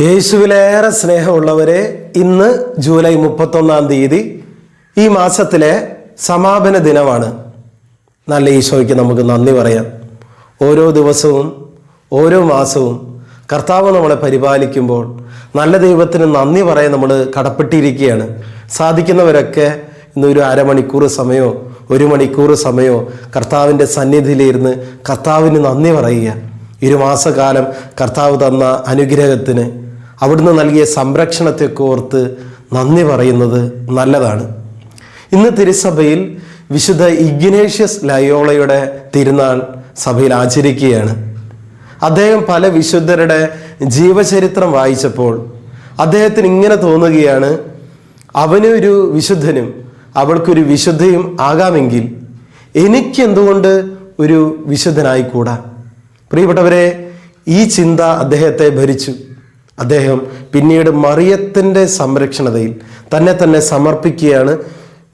യേശുവിലേറെ സ്നേഹമുള്ളവരെ ഇന്ന് ജൂലൈ മുപ്പത്തൊന്നാം തീയതി ഈ മാസത്തിലെ സമാപന ദിനമാണ്. നല്ല ഈശോയ്ക്ക് നമുക്ക് നന്ദി പറയാം. ഓരോ ദിവസവും ഓരോ മാസവും കർത്താവ് നമ്മളെ പരിപാലിക്കുമ്പോൾ നല്ല ദൈവത്തിന് നന്ദി പറയാൻ നമ്മൾ കടപ്പെട്ടിരിക്കുകയാണ്. സാധിക്കുന്നവരൊക്കെ ഇന്നൊരു അരമണിക്കൂർ സമയമോ ഒരു മണിക്കൂർ സമയമോ കർത്താവിന്റെ സന്നിധിയിലിരുന്ന് കർത്താവിന് നന്ദി പറയുക. ഇരുമാസകാലം കർത്താവ് തന്ന അനുഗ്രഹത്തിന് അവിടുന്ന് നൽകിയ സംരക്ഷണത്തെ ഓർത്ത് നന്ദി പറയുന്നത് നല്ലതാണ്. ഇന്ന് തിരുസഭയിൽ വിശുദ്ധ ഇഗ്നേഷ്യസ് ലയോളയുടെ തിരുനാൾ സഭയിൽ ആചരിക്കുകയാണ്. അദ്ദേഹം പല വിശുദ്ധരുടെ ജീവചരിത്രം വായിച്ചപ്പോൾ അദ്ദേഹത്തിന് ഇങ്ങനെ തോന്നുകയാണ് അവനൊരു വിശുദ്ധനും അവൾക്കൊരു വിശുദ്ധയും ആകാമെങ്കിൽ എനിക്കെന്തുകൊണ്ട് ഒരു വിശുദ്ധനായിക്കൂടാ? പ്രിയപ്പെട്ടവരെ ഈ ചിന്ത അദ്ദേഹത്തെ ഭരിച്ചു. അദ്ദേഹം പിന്നീട് മറിയത്തിന്റെ സംരക്ഷണതയിൽ തന്നെ തന്നെ സമർപ്പിക്കുകയാണ്.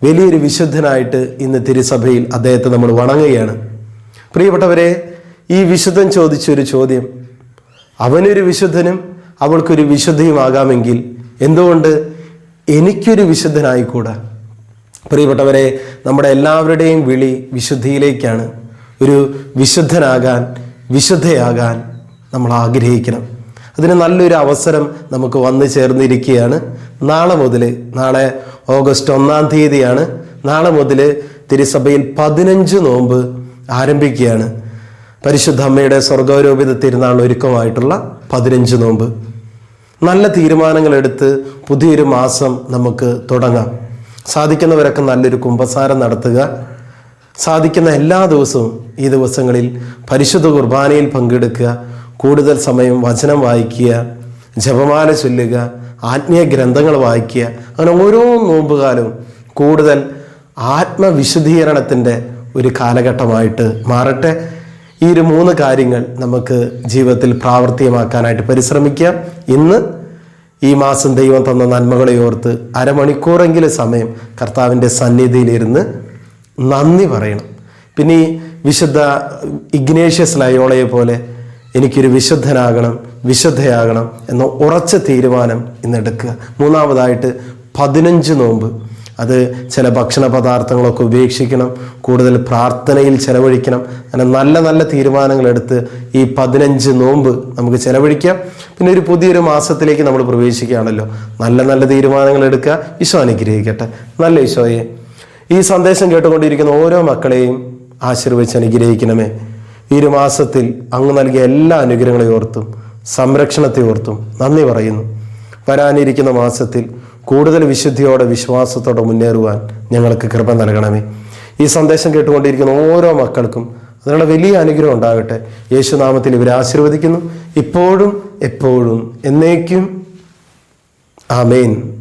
വലിയൊരു വിശുദ്ധനായിട്ട് ഇന്ന് തിരുസഭയിൽ അദ്ദേഹത്തെ നമ്മൾ വണങ്ങുകയാണ്. പ്രിയപ്പെട്ടവരെ ഈ വിശുദ്ധൻ ചോദിച്ചൊരു ചോദ്യം. അവനൊരു വിശുദ്ധനും അവൾക്കൊരു വിശുദ്ധിയുമാകാമെങ്കിൽ എന്തുകൊണ്ട് എനിക്കൊരു വിശുദ്ധനായിക്കൂടാ? പ്രിയപ്പെട്ടവരെ നമ്മുടെ എല്ലാവരുടെയും വിളി വിശുദ്ധിയിലേക്കാണ്. ഒരു വിശുദ്ധനാകാൻ വിശുദ്ധയാകാൻ നമ്മൾ ആഗ്രഹിക്കണം. അതിന് നല്ലൊരു അവസരം നമുക്ക് വന്നു ചേർന്നിരിക്കുകയാണ്. നാളെ മുതൽ നാളെ ഓഗസ്റ്റ് ഒന്നാം തീയതിയാണ്. നാളെ മുതൽ തിരുസഭയിൽ പതിനഞ്ച് നോമ്പ് ആരംഭിക്കുകയാണ്. പരിശുദ്ധ അമ്മയുടെ സ്വർഗാരോപിത തിരുനാൾ ഒരുക്കമായിട്ടുള്ള പതിനഞ്ച് നോമ്പ്. നല്ല തീരുമാനങ്ങളെടുത്ത് പുതിയൊരു മാസം നമുക്ക് തുടങ്ങാം. സാധിക്കുന്നവരൊക്കെ നല്ലൊരു കുംഭസാരം നടത്തുക. സാധിക്കുന്ന എല്ലാ ദിവസവും ഈ ദിവസങ്ങളിൽ പരിശുദ്ധ കുർബാനയിൽ പങ്കെടുക്കുക. കൂടുതൽ സമയം വചനം വായിക്കുക ജപമാല ചൊല്ലുക ആത്മീയ ഗ്രന്ഥങ്ങൾ വായിക്കുക അങ്ങനെ ഓരോ നോമ്പുകാലവും കൂടുതൽ ആത്മവിശുദ്ധീകരണത്തിന്റെ ഒരു കാലഘട്ടമായിട്ട് മാറട്ടെ. ഈ ഒരു മൂന്ന് കാര്യങ്ങൾ നമുക്ക് ജീവിതത്തിൽ പ്രാവർത്തികമാക്കാനായിട്ട് പരിശ്രമിക്കാം. ഇന്ന് ഈ മാസം ദൈവം തന്ന നന്മകളെ ഓർത്ത് അരമണിക്കൂറെങ്കിലും സമയം കർത്താവിന്റെ സന്നിധിയിലിരുന്ന് നന്ദി പറയണം. പിന്നെ ഈ വിശുദ്ധ ഇഗ്നേഷ്യസ് ലയോളയെ പോലെ എനിക്കൊരു വിശുദ്ധനാകണം വിശുദ്ധയാകണം എന്ന ഉറച്ച തീരുമാനം ഇന്ന് എടുക്കുക. മൂന്നാമതായിട്ട് പതിനഞ്ച് നോമ്പ്. അത് ചില ഭക്ഷണ പദാർത്ഥങ്ങളൊക്കെ ഉപേക്ഷിക്കണം കൂടുതൽ പ്രാർത്ഥനയിൽ ചെലവഴിക്കണം. അങ്ങനെ നല്ല നല്ല തീരുമാനങ്ങളെടുത്ത് ഈ പതിനഞ്ച് നോമ്പ് നമുക്ക് ചെലവഴിക്കാം. പിന്നെ ഒരു പുതിയൊരു മാസത്തിലേക്ക് നമ്മൾ പ്രവേശിക്കുകയാണല്ലോ. നല്ല നല്ല തീരുമാനങ്ങൾ എടുക്കുക. ഈശോ അനുഗ്രഹിക്കട്ടെ. നല്ല ഈശോയെ. ഈ സന്ദേശം കേട്ടുകൊണ്ടിരിക്കുന്ന ഓരോ മക്കളെയും ആശീർവദിച്ച് അനുഗ്രഹിക്കണമേ. ഈ ഒരു മാസത്തിൽ അങ്ങ് നൽകിയ എല്ലാ അനുഗ്രഹങ്ങളെ ഓർത്തും സംരക്ഷണത്തെ ഓർത്തും നന്ദി പറയുന്നു. വരാനിരിക്കുന്ന മാസത്തിൽ കൂടുതൽ വിശുദ്ധിയോടെ വിശ്വാസത്തോടെ മുന്നേറുവാൻ ഞങ്ങൾക്ക് കൃപ നൽകണമേ. ഈ സന്ദേശം കേട്ടുകൊണ്ടിരിക്കുന്ന ഓരോ മക്കൾക്കും അതിനുള്ള വലിയ അനുഗ്രഹം ഉണ്ടാകട്ടെ. യേശുനാമത്തിൽ ഇവരെ ആശീർവദിക്കുന്നു. ഇപ്പോഴും എപ്പോഴും എന്നേക്കും. ആമേൻ.